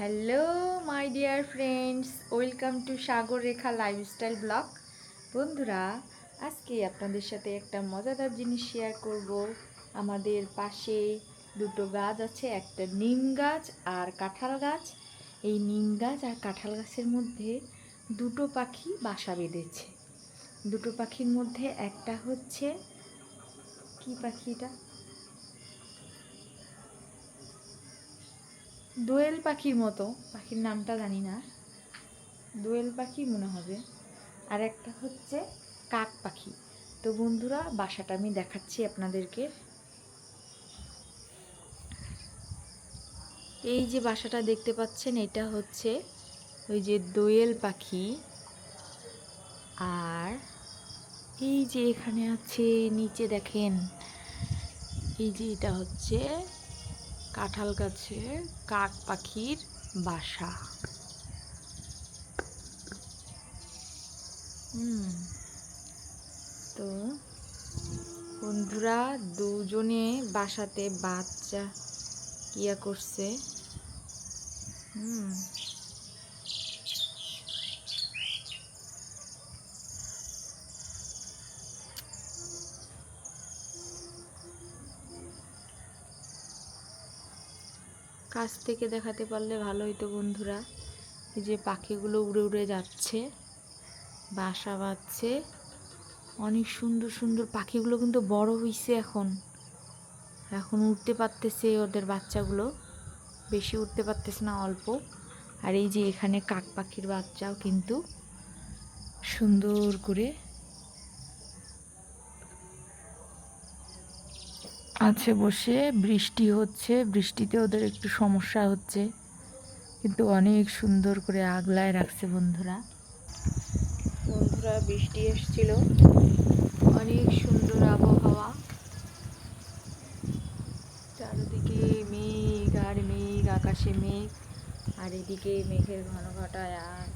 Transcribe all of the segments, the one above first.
Hello, my dear friends, welcome to Sagar Rekha lifestyle blog. বন্ধুরা, আজকে আপনাদের সাথে একটা মজাদার জিনিস শেয়ার করব। আমাদের পাশে দুটো গাছ আছে, একটা নিম গাছ আর কাঁঠাল গাছ। এই নিম গাছ আর কাঁঠাল গাছের মধ্যে দুটো পাখি বাসা বেঁধেছে। দুটো পাখির মধ্যে একটা হচ্ছে, কি পাখিটা দোয়েল পাখির মতো, পাখির নামটা জানি না, দোয়েল পাখি মনে হবে। আর একটা হচ্ছে কাক পাখি। তো বন্ধুরা, বাসাটা আমি দেখাচ্ছি আপনাদেরকে। এই যে বাসাটা দেখতে পাচ্ছেন, এটা হচ্ছে ওই যে দোয়েল পাখি। আর এই যে এখানে আছে, নিচে দেখেন, এই যে এটা হচ্ছে কাঁঠাল গাছে কাক পাখির বাসা। হুম তো বন্ধুরা দুজনে বাসাতে বাচ্চা ইয়া করছে। হুম কাছ থেকে দেখাতে পারলে ভালো হতো বন্ধুরা। এই যে পাখিগুলো উড়ে উড়ে যাচ্ছে, বাসা বাঁধছে। অনেক সুন্দর সুন্দর পাখিগুলো কিন্তু বড় হয়েছে এখন। এখন উঠতে পারতেছে ওদের বাচ্চাগুলো। বেশি উঠতে পারতেছে না, অল্প। আর এই যে এখানে কাক পাখির বাচ্চাও কিন্তু সুন্দর করে আছে বসে, বৃষ্টি হচ্ছে, বৃষ্টিতে ওদের একটু সমস্যা হচ্ছে। কিন্তু অনেক সুন্দর করে আগলায় রাখছে বন্ধুরা। বন্ধুরা, বৃষ্টি এসছিল। অনেক সুন্দর আবহাওয়া। চারিদিকে মেঘ আর মেঘ, আকাশে মেঘ। আর এদিকে মেঘের ঘন ঘটায় আর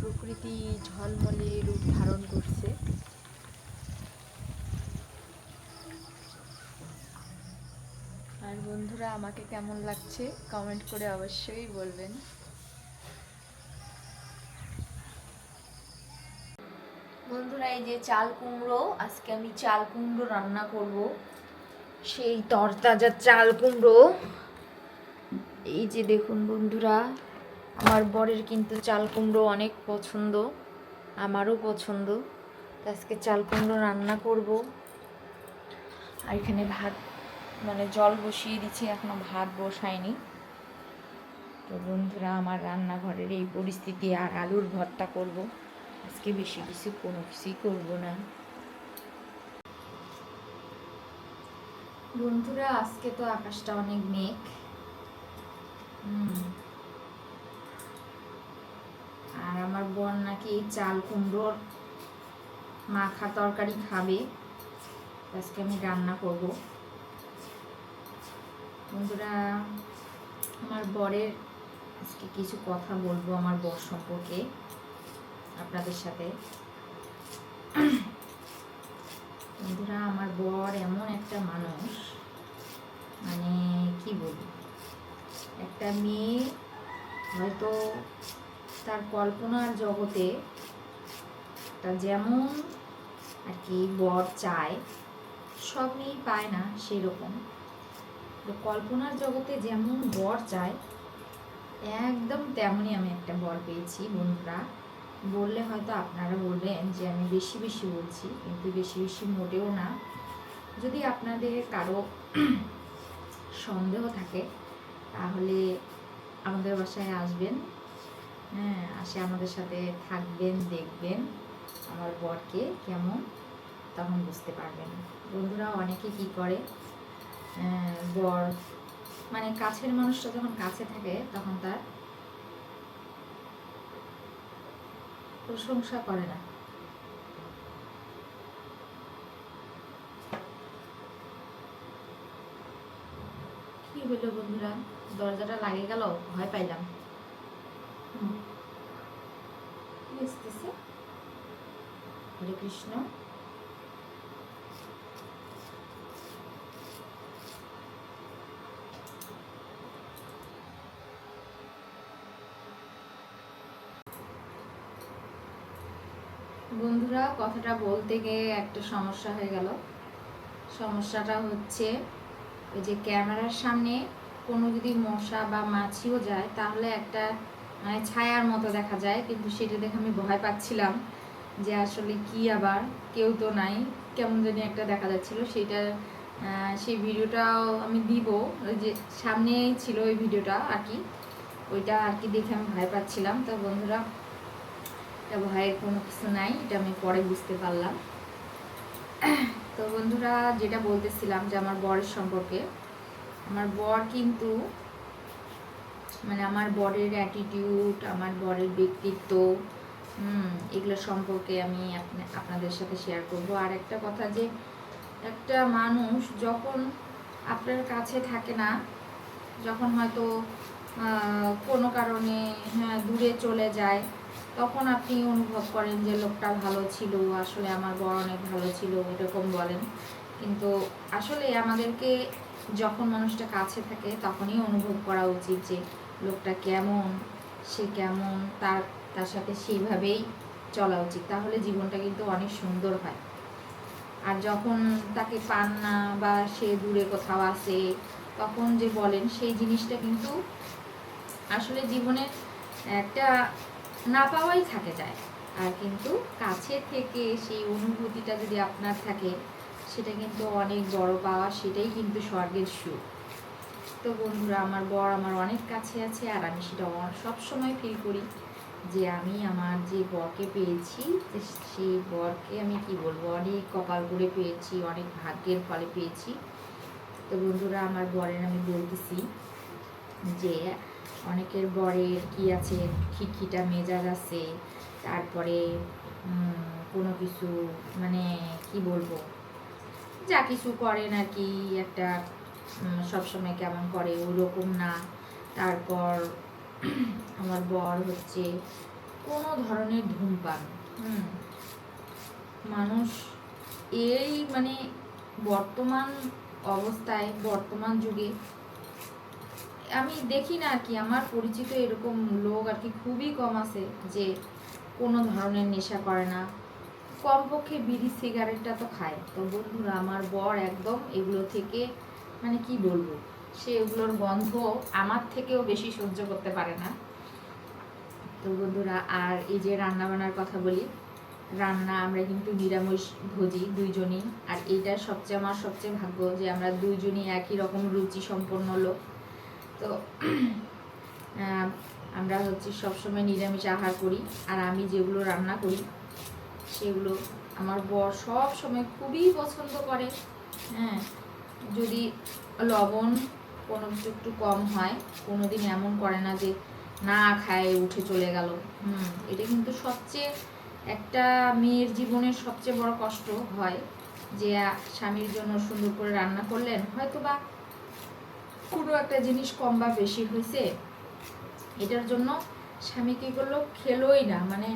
প্রকৃতি ঝলমলে রূপ ধারণ করছে আর বন্ধুরা আমাকে কেমন লাগছে কমেন্ট করে অবশ্যই বলবেন। বন্ধুরা, এই যে চাল কুমড়ো, আজকে আমি চাল কুমড়ো রান্না করব। সেই তরতাজা চাল কুমড়ো। এই যে দেখুন বন্ধুরা, আমার বরের কিন্তু চাল কুমড়ো অনেক পছন্দ, আমারও পছন্দ। আজকে চাল কুমড়ো রান্না করব। আর এখানে ভাত মানে জল বসিয়ে দিচ্ছি, এখনও ভাত বসায়নি। তো বন্ধুরা, আমার রান্নাঘরের এই পরিস্থিতি আর আলুর ভর্তা করব। আজকে বেশি কিছু কোনো কিছুই করব না। বন্ধুরা, আজকে তো আকাশটা অনেক মেঘ। আর আমার বোন নাকি চাল কুমড়োর মাখা তরকারি খাবে। আজকে আমি রান্না করব। বন্ধুরা, আমার বরের আজকে কিছু কথা বলব আমার বর সম্পর্কে আপনাদের সাথে। বন্ধুরা, আমার বর এমন একটা মানুষ মানে কি বলব? একটা মেয়ে, হয়তো তার কল্পনার জগতে তা যেমন আর কি বর চায়, সব মেয়েই পায় না সেরকম। তো কল্পনার জগতে যেমন বর চায়, একদম তেমনই আমি একটা বর পেয়েছি, বন্ধুরা। বললে হয়তো আপনারা বলবেন যে আমি বেশি বেশি বলছি, কিন্তু বেশি বেশি মোটেও না। যদি আপনাদের কারও সন্দেহ থাকে, তাহলে আমাদের বাসায় আসবেন। হ্যাঁ আসে আমাদের সাথে থাকবেন, দেখবেন আমার বরকে কেমন, তখন বুঝতে পারবেন। বন্ধুরা অনেকে কি করে বর মানে কাছের মানুষটা যখন কাছে থাকে, তখন তার প্রশংসা করে না। কি হলো বন্ধুরা? দরজাটা লাগে গেল, ভয় পাইলাম। হরে কৃষ্ণ। বন্ধুরা, কথাটা বলতে গিয়ে একটা সমস্যা হয়ে গেল। সমস্যাটা হচ্ছে ওই যে ক্যামেরার সামনে কোনো যদি মশা বা মাছিও যায়, তাহলে একটা মানে ছায়ার মতো দেখা যায়, কিন্তু সেটা দেখে আমি ভয় পাচ্ছিলাম যে আসলে কি আবার, কেউ তো নাই, কেমন জানি একটা দেখা যাচ্ছিল। সেটা সেই ভিডিওটাও আমি দিব, ওই যে সামনেই ছিল ওই ভিডিওটা আর কি। ওইটা আর কি দেখে আমি ভয় পাচ্ছিলাম। তো বন্ধুরা এটা ভয়ের কোনো কিছু নাই, এটা আমি পরে বুঝতে পারলাম। তো বন্ধুরা, যেটা বলতেছিলাম যে আমার বরের সম্পর্কে, আমার বর কিন্তু মানে আমার বরের অ্যাটিটিউড আমার বরের ব্যক্তিত্ব এগুলো সম্পর্কে আমি আপনা- আপনাদের সাথে শেয়ার করব। আর একটা কথা যে, একটা মানুষ যখন আপনার কাছে থাকে না, যখন হয়তো কোনো কারণে হ্যাঁ দূরে চলে যায় তখন আপনি অনুভব করেন যে লোকটা ভালো ছিল, আসলে আমার বর অনেক ভালো ছিল, এরকম বলেন। কিন্তু আসলে আমাদেরকে যখন মানুষটা কাছে থাকে, তখনই অনুভব করা উচিত যে লোকটা কেমন, সে কেমন, তার তার সাথে সেইভাবেই চলা উচিত। তাহলে জীবনটা কিন্তু অনেক সুন্দর হয়। আর যখন তাকে পান না বা সে দূরে কোথাও আসে তখন যে বলেন, সেই জিনিসটা কিন্তু আসলে জীবনের একটা না পাওয়াই থাকে যায়। আর কিন্তু কাছে থেকে সেই অনুভূতিটা যদি আপনার থাকে, সেটা কিন্তু অনেক বড় পাওয়া, সেটাই কিন্তু স্বর্গের সুখ। তো বন্ধুরা, আমার বর আমার অনেক কাছে আছে আর আমি সেটা সব সময় ফিল করি যে আমি আমার যে বরকে পেয়েছি সেই বরকে আমি কি বলব, অনেক কপাল করে পেয়েছি, অনেক ভাগ্যের ফলে পেয়েছি। তো বন্ধুরা, আমার বরের আমি বলতেছি যে অনেকের বরের কি আছে খিটখিটা মেজাজ আছে, তারপরে কোনো কিছু মানে কি বলব? যা কিছু করেন আর কি, একটা সবসময় কেমন করে, ওরকম না। তারপর, আমার বর হচ্ছে কোনো ধরনের ধূমপান, হুম। মানুষ এই মানে বর্তমান অবস্থায়, বর্তমান যুগে আমি দেখি না আর কি, আমার পরিচিত এরকম লোক আর কি খুবই কম আছে যে কোনো ধরনের নেশা করে না। কমপক্ষে বিড়ি, সিগারেটটা তো খায়। তো বন্ধুরা, আমার বর একদম এগুলো থেকে মানে কি বলব, সে এগুলোর গন্ধ আমার থেকেও বেশি সহ্য করতে পারে না। তো বন্ধুরা, আর এই যে রান্না বান্নার কথা বলি, রান্না আমরা কিন্তু নিরামিষ ভোজি দুইজনই। আর এইটা সবচেয়ে, আমার সবচেয়ে ভাগ্য যে আমরা দুইজনই একই রকম রুচি সম্পন্ন লোক। তো আমরা হচ্ছে সবসময় নিরামিষ আহার করি, আর আমি যেগুলো রান্না করি, সেগুলো আমার বর সব সময় খুবই পছন্দ করে। হ্যাঁ যদি লবণ কোনো কিছু একটু কম হয় কোনো দিন এমন করে না যে না খায়, উঠে চলে গেল। হুম, এটা কিন্তু সবচেয়ে একটা মেয়ের জীবনের সবচেয়ে বড় কষ্ট হয় যে স্বামীর জন্য সুন্দর করে রান্না করলেন হয়তো বা কোনো একটা জিনিস কম বা বেশি হয়েছে, এটার জন্য স্বামী কী করল? খেলোই না। মানে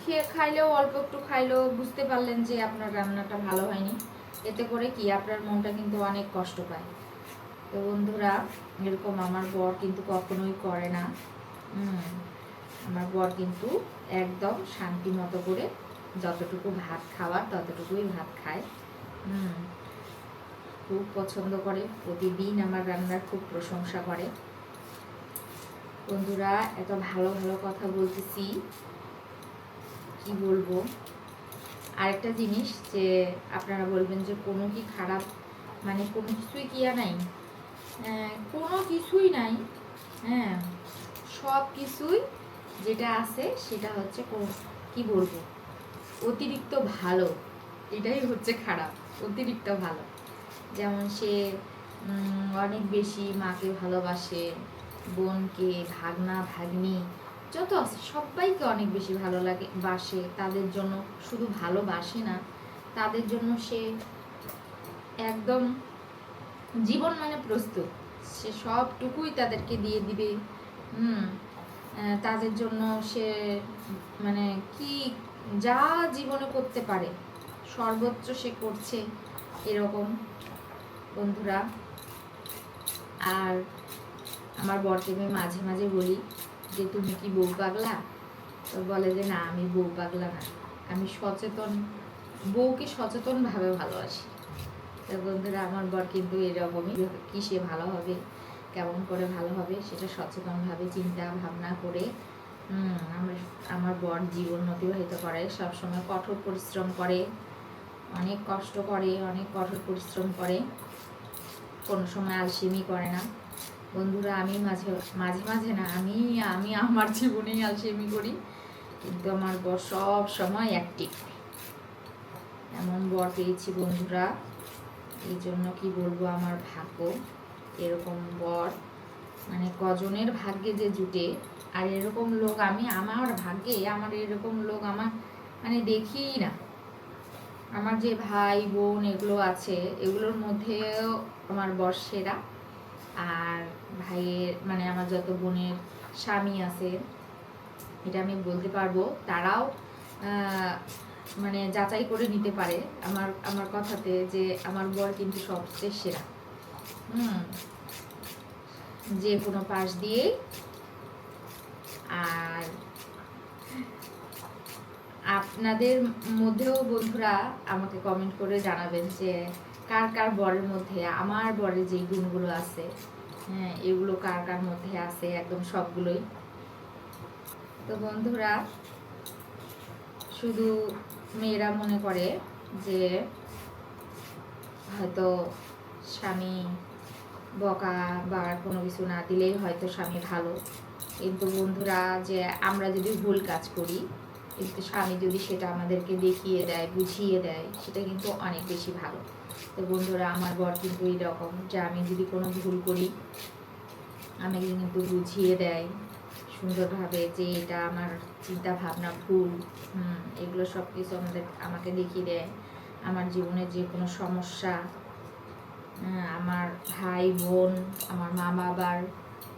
খেয়ে খাইলেও, অল্প একটু খাইলেও বুঝতে পারলেন যে আপনার রান্নাটা ভালো হয়নি। এতে করে কি? আপনার মনটা কিন্তু অনেক কষ্ট পায়। তো বন্ধুরা, এরকম আমার বর কিন্তু কখনোই করে না। আমার বর কিন্তু একদম শান্তি মতো করে যতটুকু ভাত খাওয়ার, ততটুকুই ভাত খায়। হুম। খুব পছন্দ করে। প্রতিদিন আমার রান্নার খুব প্রশংসা করে। বন্ধুরা এত ভালো ভালো কথা বলতেছি। কি বলব? আরেকটা জিনিস যে আপনারা বলবেন যে কোনো কি খারাপ মানে কোনো কিছুই কি আর নাই? আহ, কোনো কিছুই নাই। হ্যাঁ সব কিছুই যেটা আছে সেটা হচ্ছে কি বলব? অতিরিক্ত ভালো। এটাই হচ্ছে খারাপ অতিরিক্ত ভালো। যেমন সে অনেক বেশি মাকে ভালোবাসে, বোনকে, ভাগনা, ভাগ্নি, যত আছে সবাইকে অনেক বেশি ভালো লাগে, বাসে। তাদের জন্য শুধু ভালোবাসে না, তাদের জন্য সে একদম জীবন মানে প্রস্তুত। সে সবটুকুই তাদেরকে দিয়ে দিবে, হুম তাদের জন্য সে মানে কি, যা জীবনে করতে পারে, সর্বোচ্চ সে করছে এরকম। বন্ধুরা, আর আমার বরকে আমি মাঝে মাঝে বলি যে, তুমি কি বউ পাগলা? তো বলে যে, না, আমি বউ পাগলা না। আমি সচেতন, বউকে সচেতনভাবে ভালোবাসি। তা বন্ধুরা, আমার বর কিন্তু এরকমই। কি সে ভালো হবে, কেমন করে ভালো হবে, সেটা সচেতনভাবে চিন্তা ভাবনা করে আমার আমার বর জীবন অতিবাহিত করে, সবসময় কঠোর পরিশ্রম করে, অনেক কষ্ট করে, অনেক কঠোর পরিশ্রম করে। কোনো সময় আলসেমি করে না। বন্ধুরা, আমি মাঝে মাঝে মাঝে না, আমি আমি আমার জীবনেই আলসেমি করি। কিন্তু আমার বর সব সময় অ্যাক্টিভ এমন বর পেয়েছি বন্ধুরা, এই জন্য কি বলব আমার ভাগ্য? এরকম বর মানে কজনের ভাগ্যে যে জুটে, আর এরকম লোক আমি, আমার ভাগ্যে আমার এরকম লোক আমার মানে দেখি না। আমার যে ভাই, বোন এগুলো আছে, এগুলোর মধ্যেও আমার বর সেরা। আর ভাইয়ের মানে আমার যত বোনের স্বামী আছে, এটা আমি বলতে পারব, তারাও মানে যাচাই করে নিতে পারে আমার আমার কথাতে যে আমার বর কিন্তু সবচেয়ে সেরা। হুম, যে কোনো পাশ দিয়েই। আর আপনাদের মধ্যেও বন্ধুরা আমাকে কমেন্ট করে জানাবেন যে কার কার বরের মধ্যে, আমার বরের যে গুণগুলো আছে হ্যাঁ এগুলো কার কার মধ্যে আছে, একদম সবগুলোই। তো বন্ধুরা, শুধু মেয়েরা মনে করে যে হয়তো স্বামী বকা বা কোনো কিছু না দিলেই হয়তো স্বামী ভালো। কিন্তু বন্ধুরা যে আমরা যদি ভুল কাজ করি কিন্তু স্বামী যদি সেটা আমাদেরকে দেখিয়ে দেয়, বুঝিয়ে দেয়, সেটা কিন্তু অনেক বেশি ভালো। তো বন্ধুরা, আমার বর কিন্তু এইরকম যে আমি যদি কোনো ভুল করি, আমাকে কিন্তু বুঝিয়ে দেয় সুন্দরভাবে যে এটা আমার চিন্তা ভাবনা ভুল, হুম, এগুলো সব কিছু আমাদের, আমাকে দেখিয়ে দেয়। আমার জীবনের যে কোনো সমস্যা আমার ভাই, বোন, আমার মা বাবার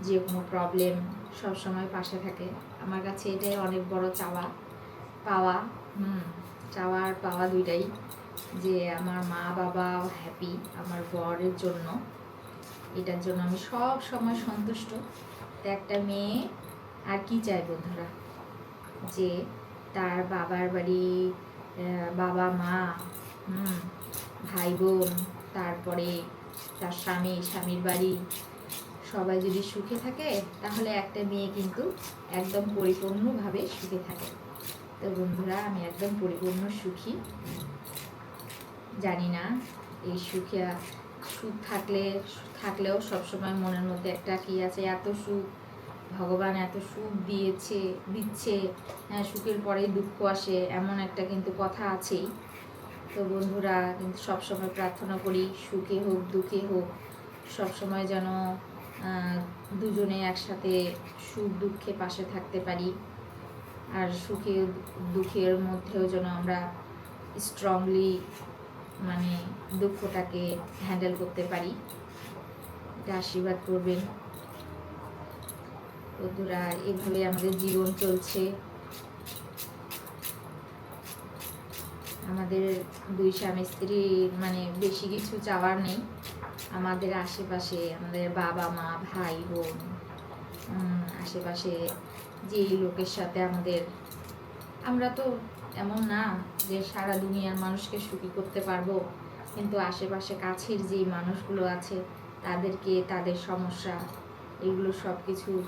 যে কোনো প্রবলেম সব সময় পাশে থাকে। আমার কাছে এটাই অনেক বড় চাওয়া। পাওয়া। হুম। চাওয়া আর পাওয়া দুইটাই যে আমার মা বাবা হ্যাপি আমার বরের জন্য। এটার জন্য আমি সব সময় সন্তুষ্ট। তো একটা মেয়ে আর কি চায় বন্ধুরা? যে তার বাবার বাড়ি বাবা মা হুম ভাই বোন তারপরে তার স্বামী স্বামীর বাড়ি সবাই যদি সুখে থাকে তাহলে একটা মেয়ে কিন্তু একদম পরিপূর্ণভাবে সুখে থাকে। তো বন্ধুরা, আমি একদম পরিপূর্ণ সুখী। জানি না, এই সুখে সুখ থাকলে, থাকলেও সবসময় মনের মধ্যে একটা কি আছে, এত সুখ, ভগবান এত সুখ দিয়েছে, দিচ্ছে হ্যাঁ সুখের পরেই দুঃখ আসে, এমন একটা কিন্তু কথা আছেই। তো বন্ধুরা, কিন্তু সবসময় প্রার্থনা করি, সুখে হোক, দুঃখে হোক, সবসময় যেন দুজনে একসাথে সুখ দুঃখে পাশে থাকতে পারি। আর সুখে দুঃখের মধ্যেও যেন আমরা স্ট্রংলি মানে দুঃখটাকে হ্যান্ডেল করতে পারি। এটা আশীর্বাদ করবেন। বন্ধুরা এভাবে আমাদের জীবন চলছে। আমাদের দুই স্বামী স্ত্রী মানে বেশি কিছু চাওয়ার নেই। আমাদের আশেপাশে আমাদের বাবা মা ভাই বোন উম, আশেপাশে যেই লোকের সাথে আমাদের, আমরা তো এমন না যে সারা দুনিয়ার মানুষকে সুখী করতে পারব, কিন্তু আশেপাশে কাছের যেই মানুষগুলো আছে, তাদেরকে তাদের সমস্যা, এগুলো সব কিছু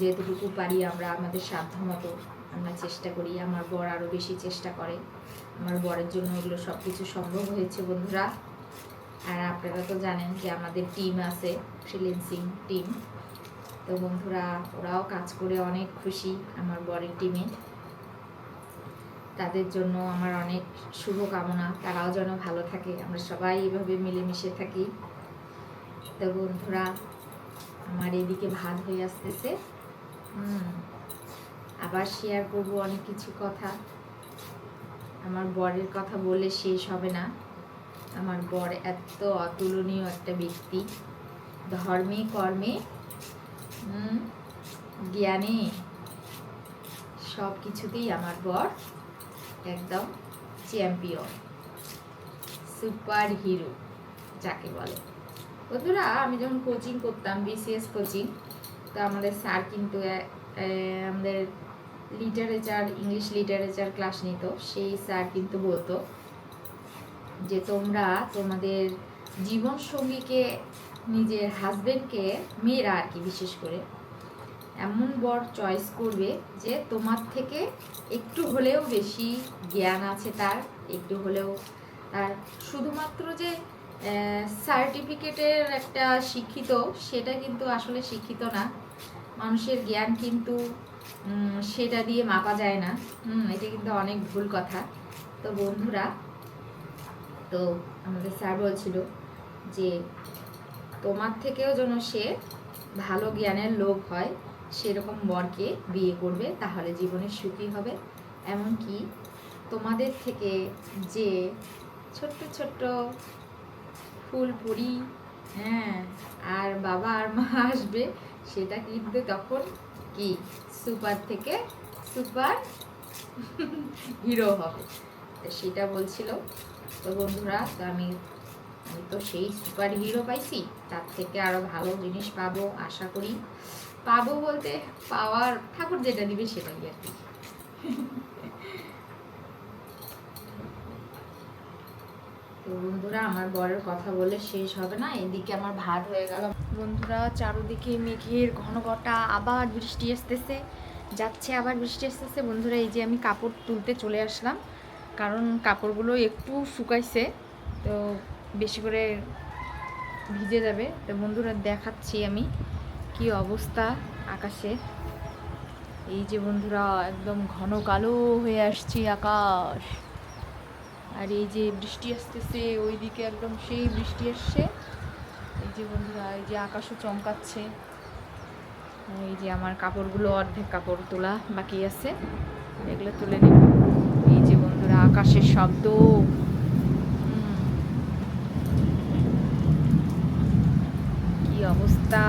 যেটুকু পারি আমরা আমাদের সাধ্যমতো, আমরা চেষ্টা করি। আমার বর আরও বেশি চেষ্টা করে। আমার বরের জন্য এগুলো সব কিছু সম্ভব হয়েছে, বন্ধুরা। আর আপনারা তো জানেন যে আমাদের টিম আছে ফ্রিলেন্সিং টিম তো বন্ধুরা, ওরাও কাজ করে অনেক খুশি আমার বরের টিমে তাদের জন্য আমার অনেক শুভকামনা, তারাও যেন ভালো থাকে। আমরা সবাই এইভাবে মিলেমিশে থাকি। তো বন্ধুরা, আমার এদিকে ভাত হয়ে আসতেছে। আবার শেয়ার করব অনেক কিছু কথা। আমার বরের কথা বলে শেষ হবে না। আমার বর এত অতুলনীয় একটা ব্যক্তি। ধর্মে কর্মে হুম, জ্ঞানে। সব কিছুতেই আমার বর একদম চ্যাম্পিয়ন সুপার হিরো যাকে বলে। বন্ধুরা আমি যখন কোচিং করতাম বিসিএস কোচিং তো আমাদের স্যার কিন্তু আমাদের লিটারেচার ইংলিশ লিটারেচার ক্লাস নিত। সেই স্যার কিন্তু বলতো যে তোমরা তোমাদের জীবন সঙ্গীকে নিজের হাজবেন্ডকে মেয়েরা আর কি বিশেষ করে। এমন বর চয়েস করবে যে তোমার থেকে একটু হলেও বেশি জ্ঞান আছে তার, একটু হলেও তার। শুধুমাত্র যে সার্টিফিকেটের একটা শিক্ষিত, সেটা কিন্তু আসলে শিক্ষিত না। মানুষের জ্ঞান কিন্তু সেটা দিয়ে মাপা যায় না। এটা কিন্তু অনেক ভুল কথা। তো বন্ধুরা, তো আমাদের স্যার বলছিল যে তোমার থেকেও যেন সে ভালো জ্ঞানের লোক হয়, সেরকম বরকে বিয়ে করবে, তাহলে জীবনে সুখী হবে। এমনকি তোমাদের থেকে যে ছোট্ট ছোট্ট ফুল পুরি হ্যাঁ আর বাবা আর মা আসবে, সেটা কিন্তু তখন কি? সুপার থেকে সুপার হিরো হবে। সেটা বলছিল। তো বন্ধুরা, তো আমি তো সেই সুপার হিরো পাইছি, তার থেকে আরও ভালো জিনিস পাবো, আশা করি। পাবো বলতে পাওয়ার ঠাকুর যেটা দিবে সেটাই আর কি। তো বন্ধুরা, আমার বরের কথা বলে শেষ হবে না, এদিকে আমার ভাত হয়ে গেল। বন্ধুরা, চারোদিকে মেঘের ঘন ঘটা, আবার বৃষ্টি আসতেছে, যাচ্ছে, আবার বৃষ্টি আসতেছে। বন্ধুরা, এই যে আমি কাপড় তুলতে চলে আসলাম, কারণ কাপড়গুলো একটু শুকাইছে, তো বেশি করে ভিজে যাবে। তো বন্ধুরা দেখাচ্ছি আমি কি অবস্থা আকাশে। এই যে বন্ধুরা একদম ঘন কালো হয়ে আসছে আকাশ। আর এই যে বৃষ্টি আসতেছে, ওইদিকে একদম সেই বৃষ্টি আসছে। এই যে বন্ধুরা, এই যে আকাশও চমকাচ্ছে। এই যে আমার কাপড়গুলো, অর্ধেক কাপড় তোলা বাকি আছে। এগুলো তুলে নেব। এই যে বন্ধুরা, আকাশের শব্দ হুম। কি অবস্থা।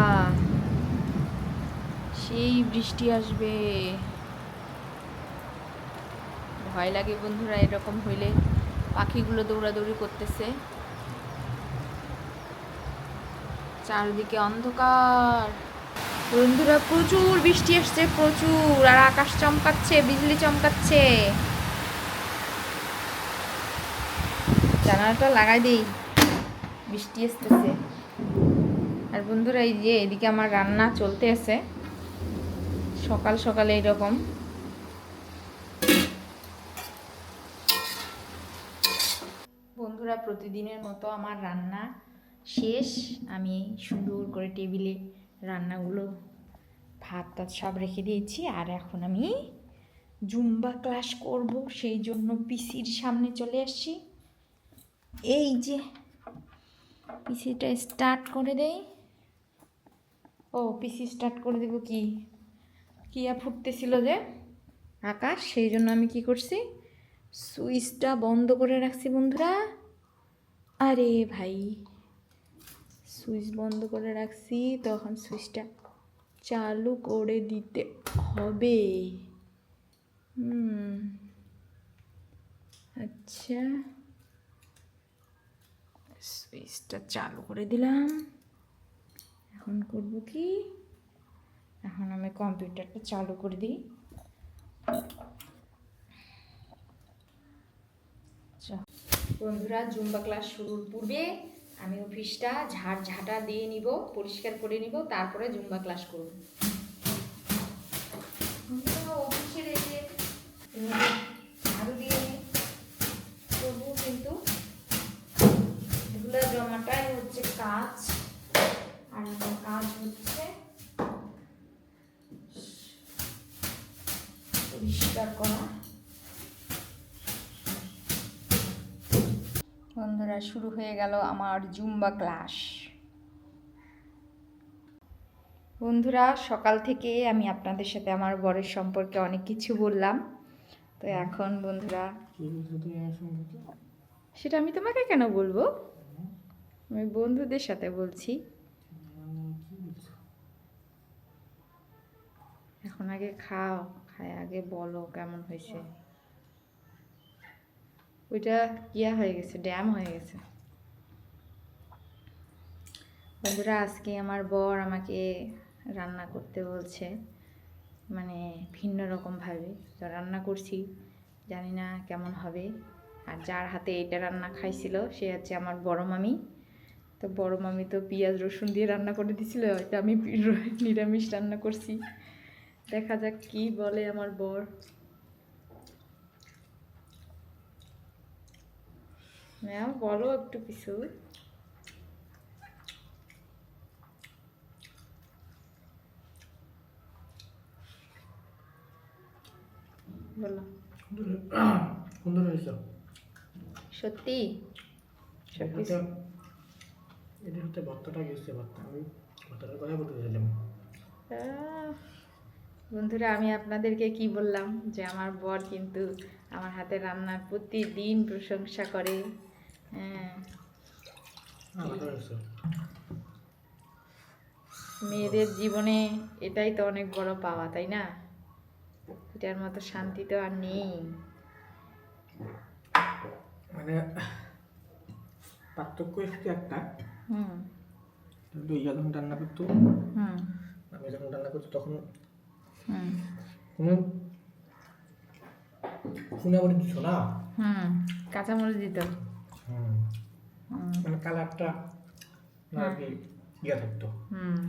সেই বৃষ্টি আসবে। ভয় লাগে বন্ধুরা, এরকম হইলে পাখিগুলো দৌড়াদৌড়ি করতেছে। চারদিকে অন্ধকার। বন্ধুরা, প্রচুর বৃষ্টি আসছে, প্রচুর। আর আকাশ চমকাচ্ছে, বিজলি চমকাচ্ছে। জানালাটা লাগাই দিই। বৃষ্টি আসতেছে। আর বন্ধুরা এই যে এদিকে আমার রান্না চলতে আছে। সকাল সকালে এরকম বন্ধুরা প্রতিদিনের মতো আমার রান্না শেষ। আমি সুন্দর করে টেবিলে রান্নাগুলো, ভাত টাত সব রেখে দিয়েছি। আর এখন আমি জুম্বা ক্লাস করব, সেই জন্য পিসির সামনে চলে আসছি। এই যে, পিসিটা স্টার্ট করে দেই। ও পিসি স্টার্ট করে দেবো কি? কিয়া ফুটতেছিল যে আকাশ, সেই জন্য আমি কি করছি? সুইচটা বন্ধ করে রাখছি বন্ধুরা। আরে ভাই সুইচ বন্ধ করে রাখছি, তখন সুইচটা চালু করে দিতে হবে। আচ্ছা। সুইচটা চালু করে দিলাম। এখন করব কি? এখন আমি কম্পিউটারটা চালু করে দিই। বন্ধুরা, জুম্বা ক্লাস শুরুর পূর্বে আমি অফিসটা ঝাড় ঝাঁটা দিয়ে নিব, পরিষ্কার করে নিব, তারপরে জুম্বা ক্লাস করব। অফিসের করব কিন্তু জমাটাই হচ্ছে কাজ আর আমার কাজ হচ্ছে পরিষ্কার করা। বন্ধুরা, শুরু হয়ে গেল আমার জুম্বা ক্লাস। বন্ধুরা, সকাল থেকে আমি আপনাদের সাথে আমার বরের সম্পর্কে অনেক কিছু বললাম। তো এখন বন্ধুরা, সেটা আমি তোমাকে কেন বলব? আমি বন্ধুদের সাথে বলছি। এখন আগে খাও। খায় আগে বলো কেমন হয়েছে? ওইটা ইয়া হয়ে গেছে, ড্যাম হয়ে গেছে। বন্ধুরা, আজকে আমার বর আমাকে রান্না করতে বলছে মানে ভিন্ন রকমভাবে তো রান্না করছি, জানি না কেমন হবে। আর যার হাতে এটা রান্না খাইছিল, সে হচ্ছে আমার বড় মামি। তো বড় মামি তো পেঁয়াজ রসুন দিয়ে রান্না করে দিছিল হয়তো আমি নিরামিষ রান্না করছি। দেখা যাক কি বলে আমার বর। ম্যাম বলো একটু কিছু। বলো। সুন্দর হয়েছে। সত্যি? এটা ভর্তাটা গেছে ভর্তা আমি ভর্তাটার কথা বলতে চাইলাম। বন্ধুরা আমি আপনাদেরকে কি বললাম যে আমার বর কিন্তু আমার হাতে রান্নার প্রতিদিন প্রশংসা করে। হ্যাঁ। হ্যাঁ মেয়েদের জীবনে এটাই তো অনেক বড় পাওয়া তাই না? এটার মতো শান্তি তো আর নেই। মানে পার্থক্য শুধু একটা। হুম। দুই যখন রান্না করতো হুম। আমি যখন রান্না করতো তখন হুম। শুনে বলে দিচ্ছ না? হুম কাঁচামরিচ দিত। হুম। মানে কালারটা না কি ইয়ে থাকতো? হুম।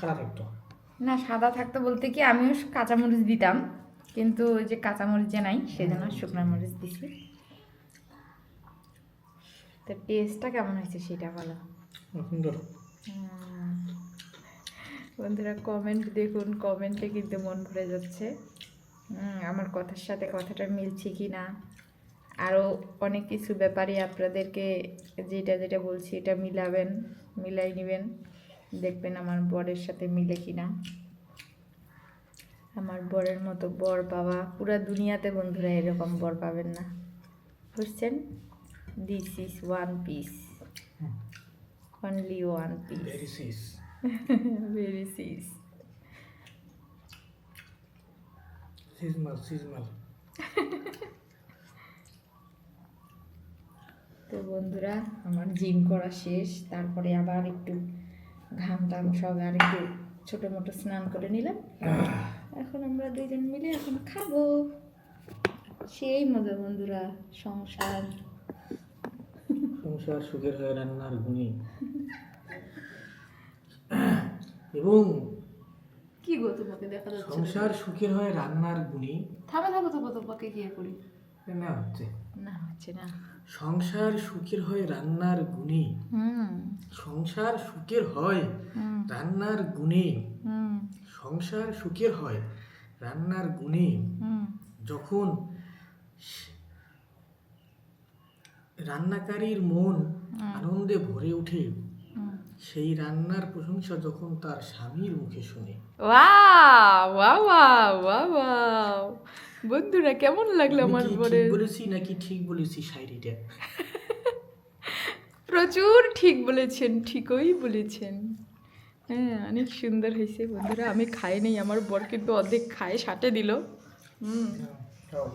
সাদা থাকতো? না সাদা থাকতো বলতে কি আমিও কাঁচামরিচ দিতাম কিন্তু ওই যে কাঁচামরিচ যে নাই সেজন্য শুকনো মরিচ দিছি। তো টেস্টটা কেমন হয়েছে সেটা বলো? সুন্দর। হুম। বন্ধুরা কমেন্ট দেখুন কমেন্টে কিন্তু মন ভরে যাচ্ছে। আমার কথার সাথে কথাটা মিলছে কি না? আরও অনেক কিছু ব্যাপারে আপনাদেরকে যেটা যেটা বলছি এটা মিলাবেন মিলাই নেবেন। দেখবেন আমার বরের সাথে মিলে কি না। আমার বরের মতো বর পাওয়া পুরা দুনিয়াতে বন্ধুরা এরকম বর পাবেন না। বুঝছেন? This is one piece only one piece very cis very সিস সিজমাল সিজমাল তো বন্ধুরা আমার জিম করা শেষ। তারপরে আবার একটু ঘাম টাম সব আর একটু ছোটো মোটো স্নান করে নিলাম। এখন আমরা দুইজন মিলে এখন খাব। সেই মজা বন্ধুরা সংসার। সংসার সুখের হয় রান্নার গুণী। এবং কি গো তোমাকে দেখা যাচ্ছে সংসার সুখের হয় রান্নার গুণী। থামে থাকো তো তোমাকে কি করি না হচ্ছে। না হচ্ছে না। সংসার সুখের হয় রান্নার গুণী। সংসার সুখের হয় রান্নার গুণে। হুম। সংসার সুখের হয় রান্নার গুণে। যখন রান্নাকারীর মন আনন্দে ভরে ওঠে সেই রান্নার প্রশংসা যখন তার স্বামীর মুখে শুনে। বন্ধুরা কেমন লাগল আমার ঠিক বলেছি নাকি ঠিক বলেছি শায়রিটা প্রচুর ঠিক বলেছেন ঠিকই বলেছেন। হ্যাঁ অনেক সুন্দর হয়েছে বন্ধুরা। আমি খাই নাই আমার বর কিন্তু অর্ধেক খায় সাটে দিল। হুম। খাও।